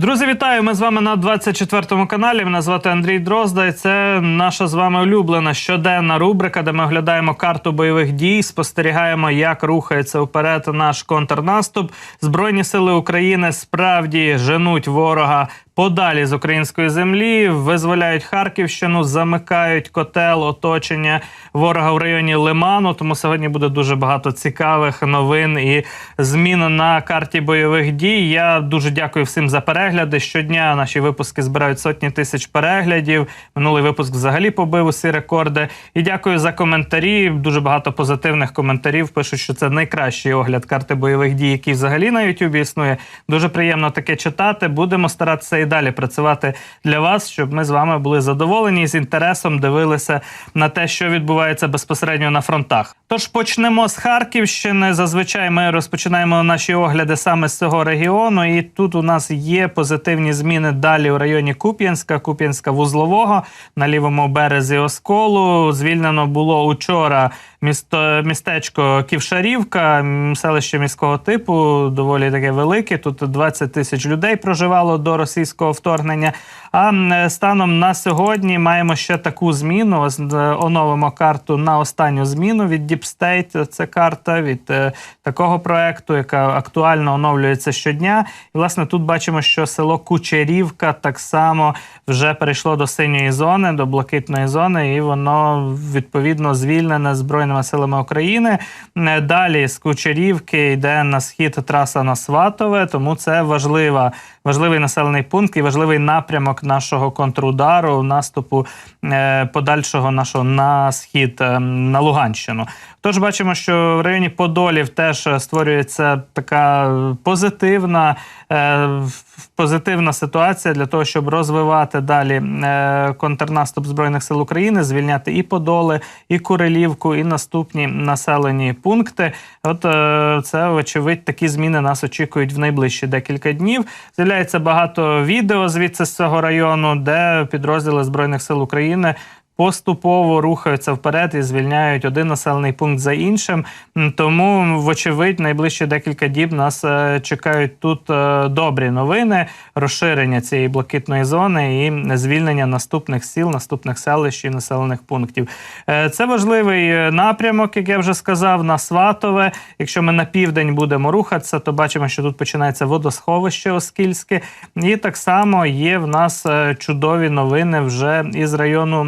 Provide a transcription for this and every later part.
Друзі, вітаю! Ми з вами на 24 каналі. Мене звати Андрій Дрозда. І це наша з вами улюблена щоденна рубрика, де ми оглядаємо карту бойових дій, спостерігаємо, як рухається вперед наш контрнаступ. Збройні сили України справді женуть ворога подалі з української землі, визволяють Харківщину, замикають котел, оточення ворога в районі Лиману. Тому сьогодні буде дуже багато цікавих новин і змін на карті бойових дій. Я дуже дякую всім за перегляди. Щодня наші випуски збирають сотні тисяч переглядів. Минулий випуск взагалі побив усі рекорди. І дякую за коментарі. Дуже багато позитивних коментарів. Пишуть, що це найкращий огляд карти бойових дій, який взагалі на Ютубі існує. Дуже приємно таке читати. Будемо старатися і далі працювати для вас, щоб ми з вами були задоволені і з інтересом дивилися на те, що відбувається безпосередньо на фронтах. Тож почнемо з Харківщини. Зазвичай ми розпочинаємо наші огляди саме з цього регіону, і тут у нас є позитивні зміни далі у районі Куп'янська, Куп'янська вузлового на лівому березі Осколу. Звільнено було учора місто містечко Ківшарівка, селище міського типу, доволі таке велике. Тут 20 тисяч людей проживало до російського вторгнення. А станом на сьогодні маємо ще таку зміну. Е, Оновимо карту на останню зміну від Deep State. Це карта від е, такого проекту, яка актуально оновлюється щодня. І власне тут бачимо, що село Кучерівка так само вже перейшло до синьої зони, до блакитної зони, і воно відповідно звільнене збройними силами України. Е, Далі з Кучерівки йде на схід траса на Сватове, тому це важлива, важливий населений пункт і важливий напрямок нашого контрудару, наступу е, подальшого нашого на схід е, на Луганщину. Тож бачимо, що в районі Подолів теж е, створюється така позитивна, е, позитивна ситуація для того, щоб розвивати далі е, контрнаступ збройних сил України, звільняти і Подоли, і Курилівку, і наступні населені пункти. От це вочевидь такі зміни нас очікують в найближчі декілька днів. З'являється багато відео звідси з цього району, де підрозділи збройних сил України поступово рухаються вперед і звільняють один населений пункт за іншим. Тому, вочевидь, найближчі декілька діб нас е, чекають тут е, добрі новини, розширення цієї блакитної зони і звільнення наступних сіл, наступних селищ і населених пунктів. Е, Це важливий напрямок, як я вже сказав, на Сватове. Якщо ми на південь будемо рухатися, то бачимо, що тут починається водосховище Оскільське. І так само є в нас чудові новини вже із району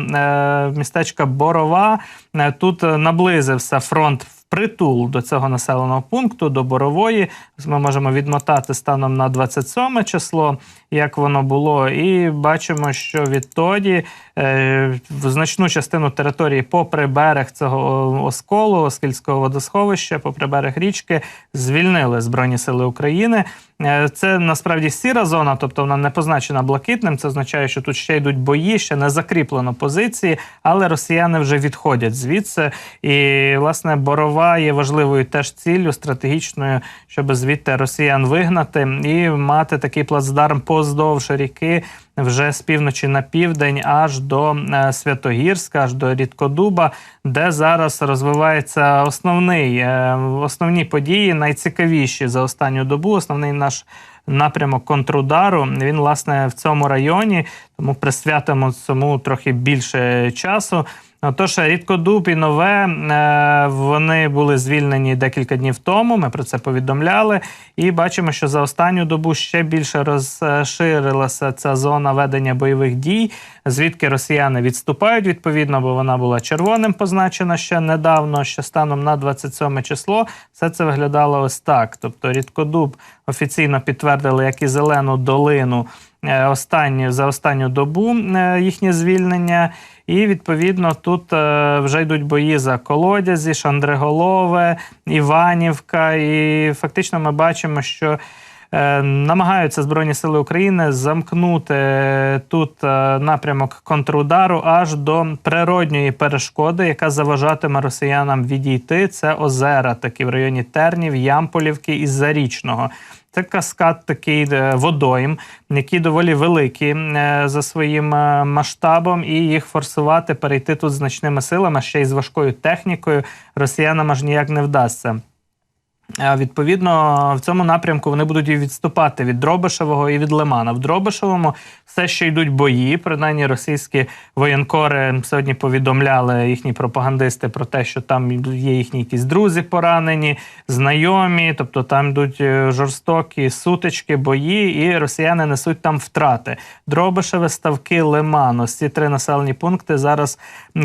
містечка Борова. Е, Тут е, наблизився фронт впритул до цього населеного пункту, до Борової. Ми можемо відмотати станом на 27 число, як воно було, і бачимо, що відтоді е, в значну частину території попри берег цього осколу, Оскільського водосховища, попри берег річки, звільнили Збройні Сили України. Е, Це насправді сіра зона, тобто вона не позначена блакитним. Це означає, що тут ще йдуть бої, ще не закріплено позиції, але росіяни вже відходять звідси. І власне борова є важливою теж ціллю стратегічною, щоб звідти росіян вигнати і мати такий плацдарм поздовж ріки. Вже з півночі на південь, аж до е, Святогірська, аж до Рідкодуба, де зараз розвивається основний е, основні події, найцікавіші за останню добу. Основний наш напрямок контрудару. Він власне в цьому районі, тому присвятимо цьому трохи більше часу. Отож, рідкодуб і нове е, вони були звільнені декілька днів тому. Ми про це повідомляли, і бачимо, що за останню добу ще більше розширилася ця зона ведення бойових дій, звідки росіяни відступають відповідно, бо вона була червоним позначена ще недавно. Ще станом на 27 число все це виглядало ось так. Тобто, рідкодуб офіційно підтвердили як і зелену долину. Е, Останню за останню добу е, їхнє звільнення, і відповідно тут е, вже йдуть бої за колодязі, Шандриголове, Іванівка. І фактично ми бачимо, що намагаються Збройні Сили України замкнути тут напрямок контрудару аж до природньої перешкоди, яка заважатиме росіянам відійти. Це озера, такі в районі Тернів, Ямполівки і Зарічного. Це каскад такий е, водойм, які доволі великі е, за своїм е, масштабом, і їх форсувати перейти тут значними силами, ще й з важкою технікою, росіянам аж ніяк не вдасться. Відповідно, в цьому напрямку вони будуть і відступати від Дробишевого і від Лимана. В Дробишевому все ще йдуть бої. Принаймні, російські воєнкори сьогодні повідомляли їхні пропагандисти про те, що там є їхні якісь друзі поранені, знайомі. Тобто там йдуть е, жорстокі сутички, бої, і росіяни несуть там втрати. Дробишеве, ставки, Лиман. Ось ці три населені пункти зараз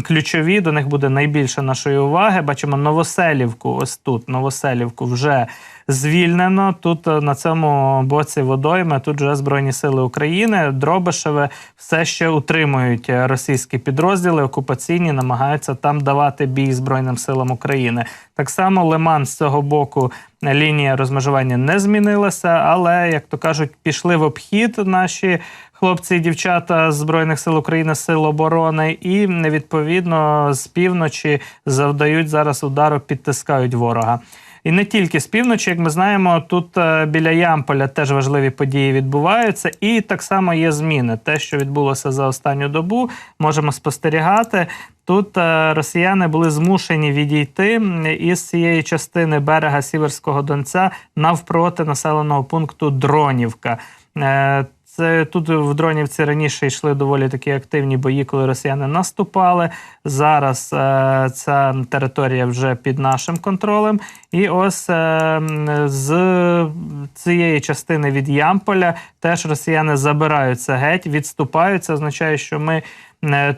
ключові. До них буде найбільше нашої уваги. Бачимо Новоселівку. Ось тут Новоселівку вже звільнено. Тут е, на цьому боці водойми тут вже Збройні Сили України. Дробишеве все ще утримують е, російські підрозділи окупаційні, намагаються там давати бій Збройним силам України. Так само Лиман з цього боку е, лінія розмежування не змінилася, але як то кажуть, пішли в обхід наші. Хлопці і дівчата Збройних сил України, сил оборони, і відповідно з півночі завдають зараз удару, підтискають ворога. І не тільки з півночі, як ми знаємо, тут е, біля Ямполя теж важливі події відбуваються, і так само є зміни. Те, що відбулося за останню добу, можемо спостерігати. Тут е, росіяни були змушені відійти із цієї частини берега Сіверського Донця навпроти населеного пункту Дронівка. Це тут в Дронівці раніше йшли доволі такі активні бої, коли росіяни наступали. Зараз е, ця територія вже під нашим контролем. І ось е, з цієї частини від Ямполя теж росіяни забираються геть, відступають. Це означає, що ми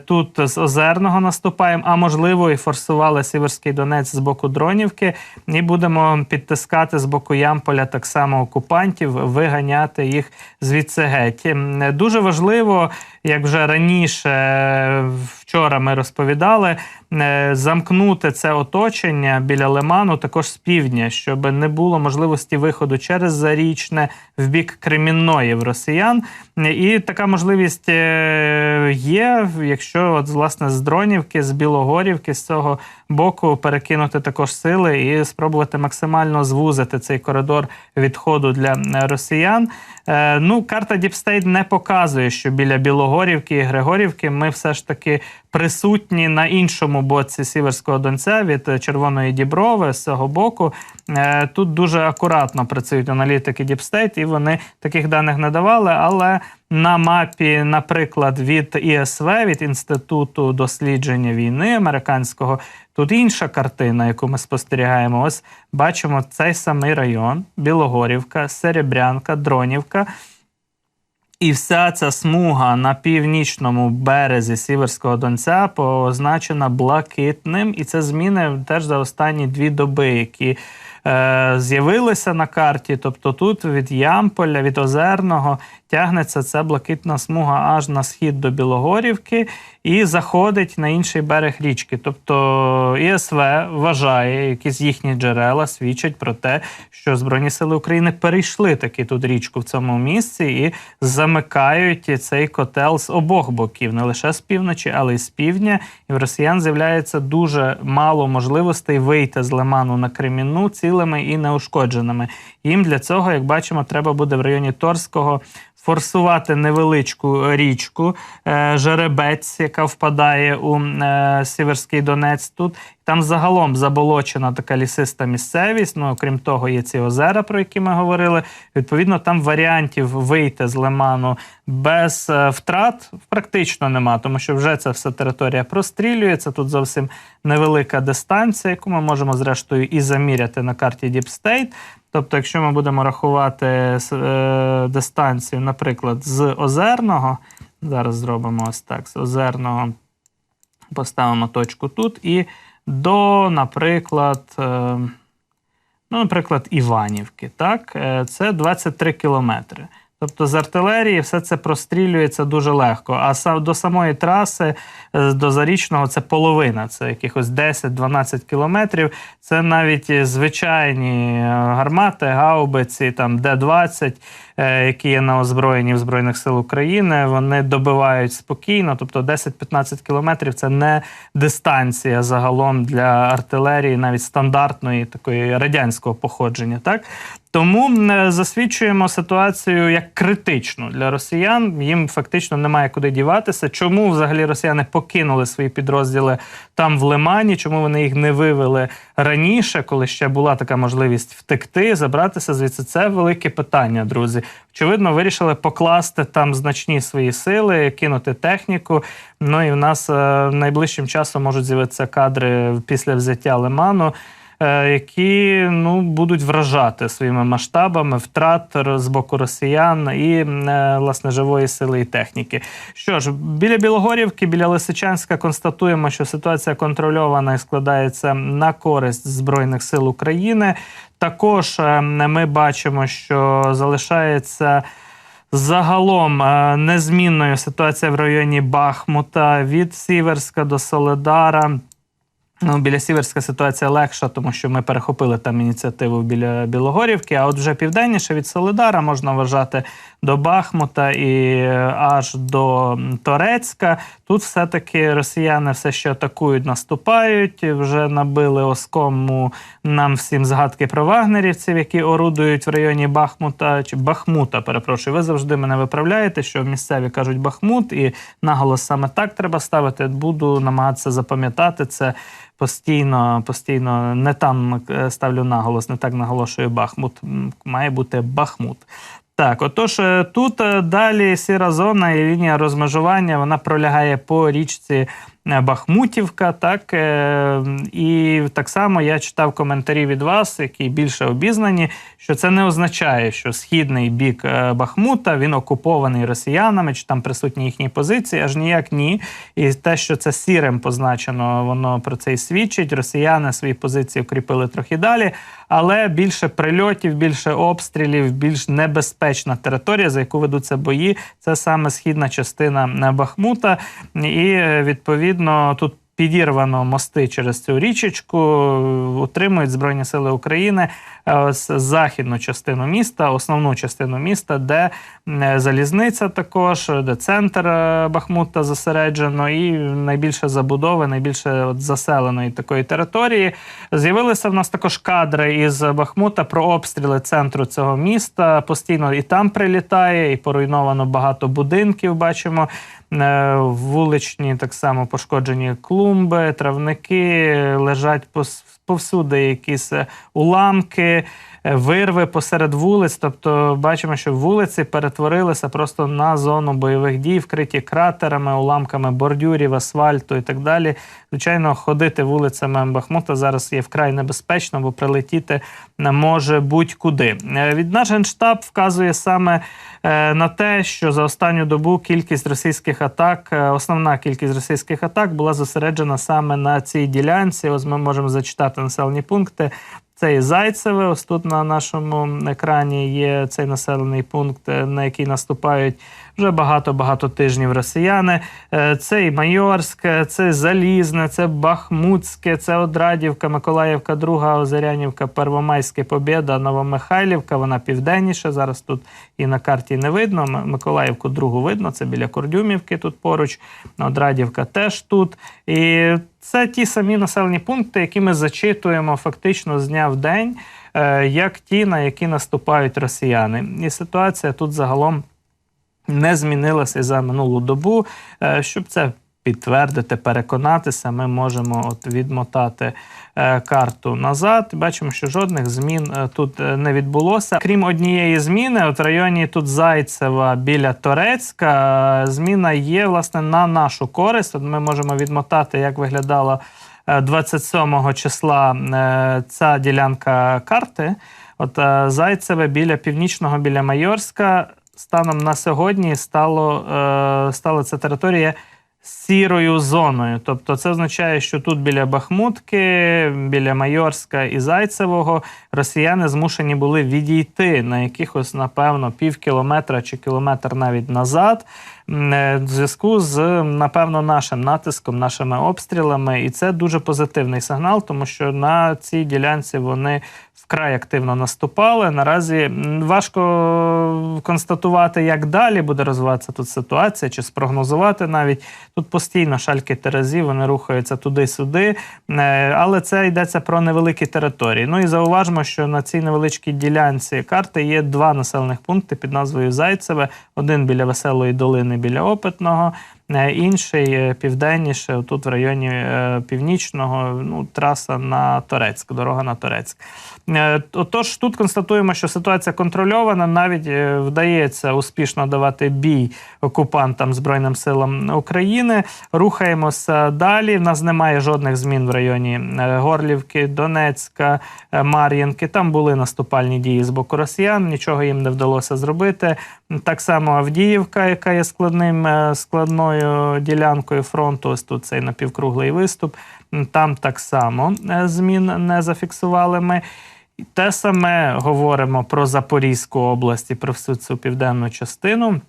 тут з Озерного наступаємо, а можливо, і форсували Сіверський Донець з боку Дронівки, і будемо підтискати з боку Ямполя так само окупантів, виганяти їх звідси геть. М, Дуже важливо, як вже раніше е, вчора ми розповідали, е, замкнути це оточення біля Лиману також з півдня, щоб не було можливості виходу через Зарічне в бік Кремінної в росіян. І така можливість е, є, якщо от власне з Дронівки, з Білогорівки, з цього боку перекинути також сили і спробувати максимально звузити цей коридор відходу для росіян. Е, Ну, карта Діпстейт не показує, що біля Білогорівки і Григорівки ми все ж таки присутні на іншому боці Сіверського Донця від Червоної Діброви з цього боку. Е, Тут дуже акуратно працюють аналітики Діпстейт, і вони таких даних не давали. Але на мапі, наприклад, від ІСВ, від Інституту дослідження війни американського, тут інша картина, яку ми спостерігаємо. Ось бачимо цей самий район: Білогорівка, Серебрянка, Дронівка. І вся ця смуга на північному березі Сіверського Донця позначена блакитним, і це зміни теж за останні дві доби, які е, з'явилися на карті. Тобто тут від Ямполя, від Озерного тягнеться ця блакитна смуга аж на схід до Білогорівки і заходить на інший берег річки. Тобто ІСВ вважає, якісь їхні джерела свідчать про те, що Збройні Сили України перейшли таки тут річку в цьому місці і замикають цей котел з обох боків, не лише з півночі, але й з півдня. І в росіян з'являється дуже мало можливостей вийти з лиману на Кремінну цілими і неушкодженими. Їм для цього, як бачимо, треба буде в районі Торського форсувати невеличку річку е, Жеребець, яка впадає у е, Сіверський Донець. Тут там загалом заболочена така лісиста місцевість. Ну окрім того, є ці озера, про які ми говорили. Відповідно, там варіантів вийти з лиману без е, втрат практично нема, тому що вже ця вся територія прострілюється. Тут зовсім невелика дистанція, яку ми можемо зрештою і заміряти на карті State. Тобто, якщо ми будемо рахувати е, дистанцію, наприклад, з Озерного, зараз зробимо ось так: з Озерного поставимо точку тут і до, наприклад, е, ну, наприклад, Іванівки. Так? Е, Це 23 кілометри. Тобто з артилерії все це прострілюється дуже легко. А до самої траси е, до зарічного це половина, це якихось 10-12 кілометрів. Це навіть звичайні е, гармати, гаубиці, там Д-20, е, які є на озброєнні в Збройних сил України. Вони добивають спокійно. Тобто 10-15 кілометрів це не дистанція загалом для артилерії, навіть стандартної такої радянського походження. Так Тому е, засвідчуємо ситуацію як критичну для росіян. Їм фактично немає куди діватися. Чому взагалі росіяни покинули свої підрозділи там в Лимані? Чому вони їх не вивели раніше, коли ще була така можливість втекти, забратися звідси? Це велике питання, друзі. Очевидно, вирішили покласти там значні свої сили, кинути техніку. Ну і в нас е, найближчим часом можуть з'явитися кадри після взяття Лиману. Е, які ну будуть вражати своїми масштабами втрат з боку росіян і е, власне живої сили і техніки. Що ж, біля Білогорівки, біля Лисичанська констатуємо, що ситуація контрольована і складається на користь збройних сил України. Також е, ми бачимо, що залишається. Загалом незмінною ситуація в районі Бахмута від Сіверська до Соледара. Ну, біля Сіверська ситуація легша, тому що ми перехопили там ініціативу біля Білогорівки. А от вже південніше від Солидара можна вважати до Бахмута і е, аж до Торецька. Тут все-таки росіяни все ще атакують, наступають. Вже набили оскому нам всім згадки про вагнерівців, які орудують в районі Бахмута чи Бахмута. Перепрошую, ви завжди мене виправляєте, що місцеві кажуть Бахмут, і наголос саме так треба ставити. Буду намагатися запам'ятати це постійно, постійно не там е, ставлю наголос, не так наголошую Бахмут. Має бути Бахмут. Так, отож, е, тут е, далі сіра зона і лінія розмежування вона пролягає по річці Е, Бахмутівка. Так І так само я читав коментарі від вас, які більше обізнані, що це не означає, що східний бік Бахмута він окупований росіянами, чи там присутні їхні позиції, аж ніяк ні. І те, що це сірим позначено, воно про це і свідчить. Росіяни свої позиції укріпили трохи далі, але більше прильотів, більше обстрілів, більш небезпечна територія, за яку ведуться бої, це саме східна частина Бахмута. І відповідно відповідно тут підірвано мости через цю річечку, утримують Збройні Сили України е, західну частину міста, основну частину міста, де е, залізниця також, де центр е, Бахмута зосереджено, і найбільше забудови, найбільше от заселеної такої території. З'явилися в нас також кадри із Бахмута про обстріли центру цього міста. Постійно і там прилітає, і поруйновано багато будинків. Бачимо. Вуличні так само пошкоджені клумби, травники лежать повсюди якісь уламки. Е, вирви посеред вулиць. Тобто бачимо, що вулиці перетворилися просто на зону бойових дій, вкриті кратерами, уламками бордюрів, асфальту і так далі. Звичайно, ходити вулицями Бахмута зараз є вкрай небезпечно, бо прилетіти може будь-куди. Е, від наш генштаб вказує саме е, на те, що за останню добу кількість російських атак, основна кількість російських атак була зосереджена саме на цій ділянці. Ось ми можемо зачитати населені пункти. Це і Зайцеве. Ось тут на нашому екрані є цей населений пункт, е, на який наступають вже багато-багато тижнів росіяни. Е, це і Майорське, це Залізне, це Бахмутське, це Одрадівка, Миколаївка, Друга, Озерянівка, Первомайське Побєда, Новомихайлівка. Вона південніша. Зараз тут і на карті не видно. Миколаївку другу видно. Це біля Кордюмівки тут поруч. Одрадівка теж тут. І це ті самі населені пункти, які ми зачитуємо фактично з дня в день, е, як ті, на які наступають росіяни. І ситуація тут загалом не змінилася за минулу добу. Е, щоб це підтвердити, переконатися, ми можемо от відмотати е, карту назад. Бачимо, що жодних змін е, тут не відбулося. Крім однієї зміни, от в районі тут Зайцева біля Торецька, зміна є власне на нашу користь. От Ми можемо відмотати, як виглядало 27 числа ця ділянка карти. От Зайцеве біля північного, біля Майорська станом на сьогодні стало, е, стала ця територія сірою зоною. Тобто це означає, що тут біля Бахмутки, біля Майорська і Зайцевого росіяни змушені були відійти на якихось, напевно, пів кілометра чи кілометр навіть назад. Е, в зв'язку з напевно нашим натиском, нашими обстрілами, і це дуже позитивний сигнал, тому що на цій ділянці вони вкрай активно наступали. Наразі важко констатувати, як далі буде розвиватися тут ситуація, чи спрогнозувати навіть. Тут постійно шальки терезів, вони рухаються туди-сюди, Е, але це йдеться про невеликі території. Ну і зауважмо, що на цій невеличкій ділянці карти є два населених пункти під назвою Зайцеве, один біля Веселої долини, біля Опитного. Е, Інший е, південніше, тут в районі е, північного, ну, траса на Торецьк, дорога на Торецьк. Отож, тут констатуємо, що ситуація контрольована. Навіть вдається успішно давати бій окупантам Збройним силам України. Рухаємося далі. В нас немає жодних змін в районі Горлівки, Донецька, Мар'їнки. Там були наступальні дії з боку росіян. Нічого їм не вдалося зробити. Так само Авдіївка, яка є складним е, складною ділянкою фронту. Ось тут цей напівкруглий виступ. Там так само е, змін не зафіксували ми. Те саме говоримо про Запорізьку область і про всю цю південну частину.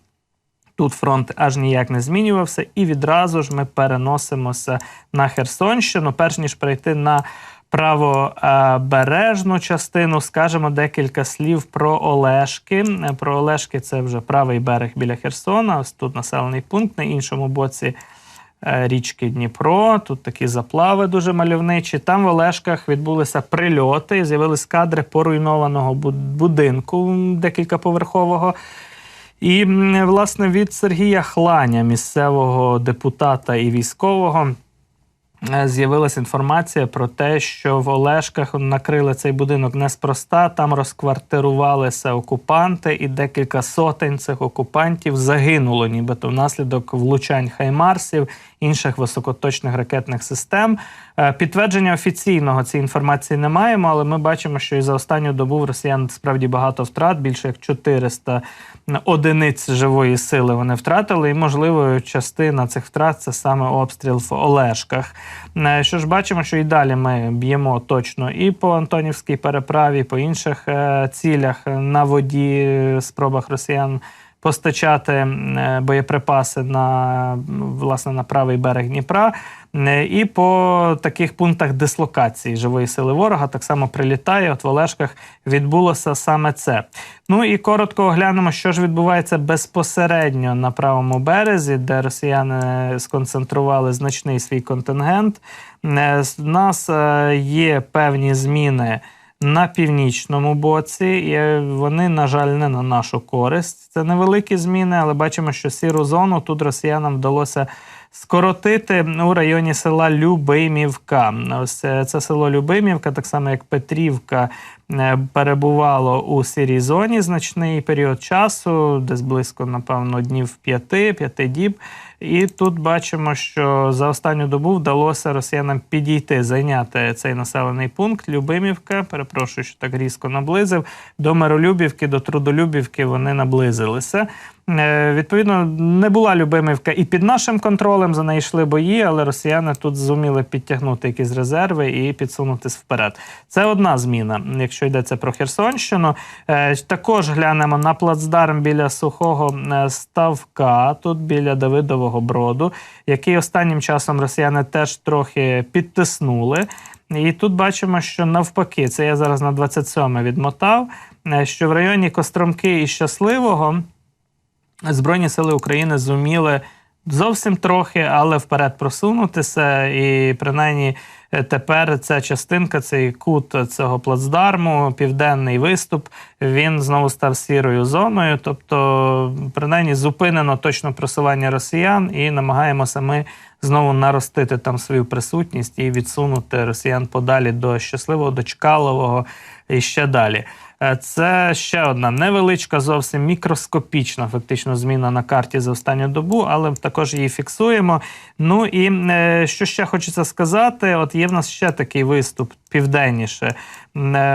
Тут фронт аж ніяк не змінювався, і відразу ж ми переносимося на Херсонщину, перш ніж перейти на правобережну частину, скажемо декілька слів про Олешки. Про Олешки це вже правий берег біля Херсона. Ось тут населений пункт на іншому боці е, річки Дніпро. Тут такі заплави дуже мальовничі. Там в Олешках відбулися прильоти, і з'явились кадри поруйнованого будинку декількаповерхового. І, власне, від Сергія Хланя, місцевого депутата і військового, з'явилася інформація про те, що в Олешках накрили цей будинок неспроста. Там розквартирувалися окупанти, і декілька сотень цих окупантів загинуло, нібито внаслідок влучань хаймарсів, інших високоточних ракетних систем. Е, Підтвердження офіційного цієї інформації не маємо, але ми бачимо, що і за останню добу в росіян справді багато втрат, більше як 400 одиниць живої сили вони втратили, і можливо частина цих втрат це саме обстріл в Олешках. Е, Що ж бачимо, що і далі ми б'ємо точно і по Антонівській переправі, і по інших е, цілях на воді, е, спробах росіян. Постачати е, боєприпаси на власне на правий берег Дніпра Е, і по таких пунктах дислокації живої сили ворога так само прилітає. От в Олешках відбулося саме це. Ну і коротко оглянемо, що ж відбувається безпосередньо на правому березі, де росіяни сконцентрували значний свій контингент. Е, з- В нас е, є певні зміни. На північному боці і вони, на жаль, не на нашу користь. Це невеликі зміни, але бачимо, що сіру зону тут росіянам вдалося скоротити у районі села Любимівка. Ось е, це село Любимівка, так само як Петрівка, е, перебувало у сірій зоні значний період часу, десь близько, напевно, днів п'яти, п'яти діб. І тут бачимо, що за останню добу вдалося росіянам підійти, зайняти цей населений пункт. Любимівка, перепрошую, що так різко наблизив. До Миролюбівки, до Трудолюбівки вони наблизилися. Е, Відповідно, не була Любимівка і під нашим контролем за неї йшли бої, але росіяни тут зуміли підтягнути якісь резерви і підсунутись вперед. Це одна зміна, якщо йдеться про Херсонщину. Е, Також глянемо на плацдарм біля сухого е, ставка, тут біля Давидового броду, який останнім часом росіяни теж трохи підтиснули. І тут бачимо, що навпаки, це я зараз на 27 відмотав, що в районі Костромки і Щасливого. Збройні сили України зуміли зовсім трохи, але вперед просунутися. І принаймні е, тепер ця частинка, цей кут цього плацдарму, південний виступ, він знову став сірою зоною. Тобто, принаймні, зупинено точно просування росіян, і намагаємося ми знову наростити там свою присутність і відсунути росіян подалі до щасливого, до Чкалового і ще далі. Е, Це ще одна невеличка, зовсім мікроскопічна фактично зміна на карті за останню добу, але також її фіксуємо. Ну і е, що ще хочеться сказати: от є в нас ще такий виступ південніше е,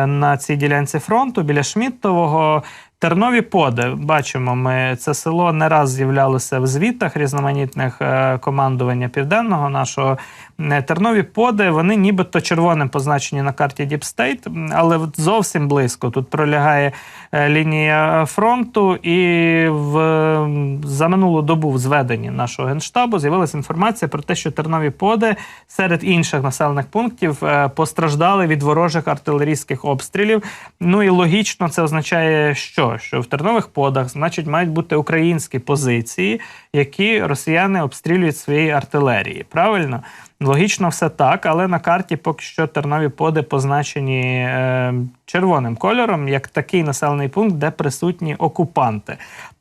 на цій ділянці фронту біля Шміттового. Тернові поди бачимо, ми це село не раз з'являлося в звітах різноманітних е, командування південного нашого. Е, Тернові поди, вони нібито червоним позначені на карті м, але зовсім близько. Тут пролягає е, лінія фронту, і в за минулу добу в зведенні нашого генштабу з'явилася інформація про те, що тернові поди серед інших населених пунктів постраждали від ворожих артилерійських обстрілів. Ну і логічно це означає, що? Що в тернових подах, значить, мають бути українські позиції, які росіяни обстрілюють своєї артилерії. Правильно? Логічно, все так, але на карті поки що тернові поди позначені е, червоним кольором, як такий населений пункт, де присутні окупанти.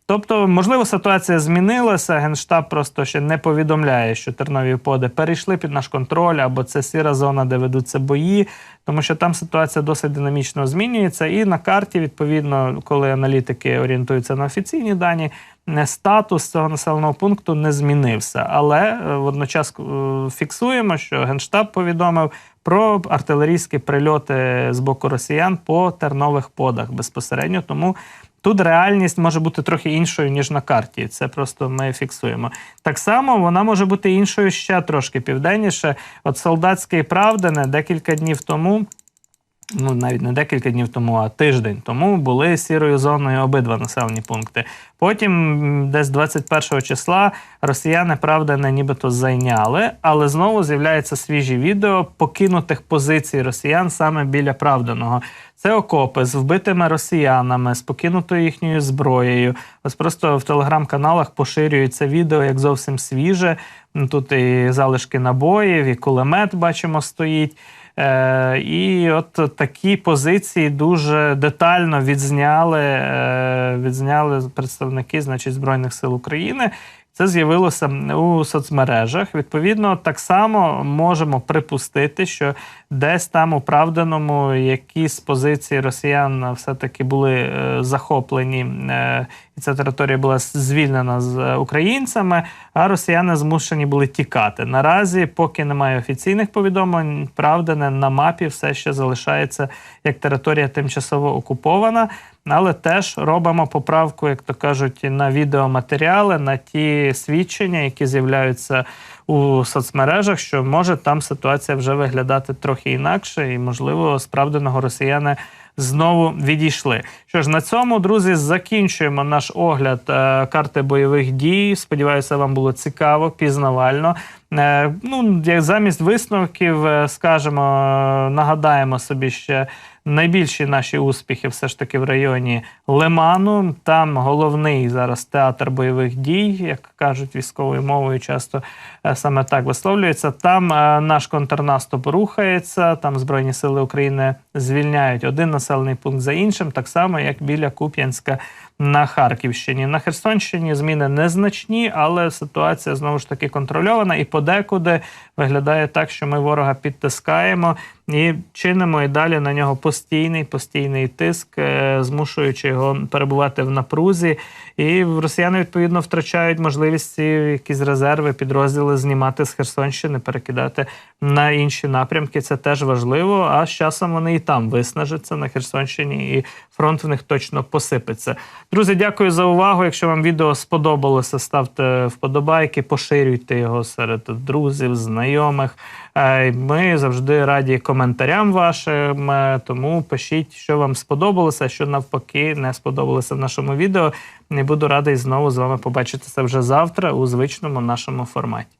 Тобто, можливо, ситуація змінилася. Генштаб просто ще не повідомляє, що тернові поди перейшли під наш контроль, або це сіра зона, де ведуться бої, тому що там ситуація досить динамічно змінюється. І на карті, відповідно, коли аналітики орієнтуються на офіційні дані, не статус цього населеного пункту не змінився. Але е, водночас е, фіксуємо, що генштаб повідомив про артилерійські прильоти з боку росіян по тернових подах безпосередньо. Тому тут реальність може бути трохи іншою ніж на карті. Це просто ми фіксуємо. Так само вона може бути іншою ще трошки південніше. От солдатське і правдене декілька днів тому. Ну, навіть не декілька днів тому, а тиждень тому були сірою зоною обидва населені пункти. Потім, десь 21 числа, росіяни, правда, не нібито зайняли, але знову з'являються свіжі відео покинутих позицій росіян саме біля правданого. Це окопи з вбитими росіянами, з покинутою їхньою зброєю. Ось просто в телеграм-каналах поширюється відео як зовсім свіже. Тут і залишки набоїв, і кулемет бачимо стоїть. Е, і от такі позиції дуже детально відзняли, е, відзняли представники значить, Збройних сил України. Це з'явилося у соцмережах. Відповідно, так само можемо припустити, що десь там у правданому якісь позиції росіян все-таки були е, захоплені, е, і ця територія була звільнена з е, українцями, а росіяни змушені були тікати. Наразі, поки немає офіційних повідомлень, правдане на мапі все ще залишається як територія тимчасово окупована. Але теж робимо поправку, як то кажуть, на відеоматеріали, на ті свідчення, які з'являються у соцмережах, що може там ситуація вже виглядати трохи інакше, і можливо, справденого росіяни знову відійшли. Що ж, на цьому, друзі, закінчуємо наш огляд е, карти бойових дій. Сподіваюся, вам було цікаво, пізнавально. Е, ну, як замість висновків, е, скажемо, е, нагадаємо собі ще. Найбільші наші успіхи все ж таки в районі Лиману. Там головний зараз театр бойових дій, як кажуть військовою мовою, часто е, саме так висловлюється. Там е, наш контрнаступ рухається. Там Збройні сили України звільняють один населений пункт за іншим, так само як біля Куп'янська на Харківщині. На Херсонщині зміни незначні, але ситуація знову ж таки контрольована і подекуди виглядає так, що ми ворога підтискаємо і чинимо і далі на нього постійний постійний тиск, е, змушуючи його перебувати в напрузі. І росіяни відповідно втрачають можливість якісь резерви, підрозділи знімати з Херсонщини, перекидати на інші напрямки. Це теж важливо. А з часом вони і там виснажаться на Херсонщині, і фронт в них точно посипеться. Друзі, дякую за увагу. Якщо вам відео сподобалося, ставте вподобайки, поширюйте його серед друзів, знайомих. Е, Ми завжди раді коментарям вашим. е, Тому пишіть, що вам сподобалося, що навпаки не сподобалося в нашому відео. І буду радий знову з вами побачитися вже завтра у звичному нашому форматі.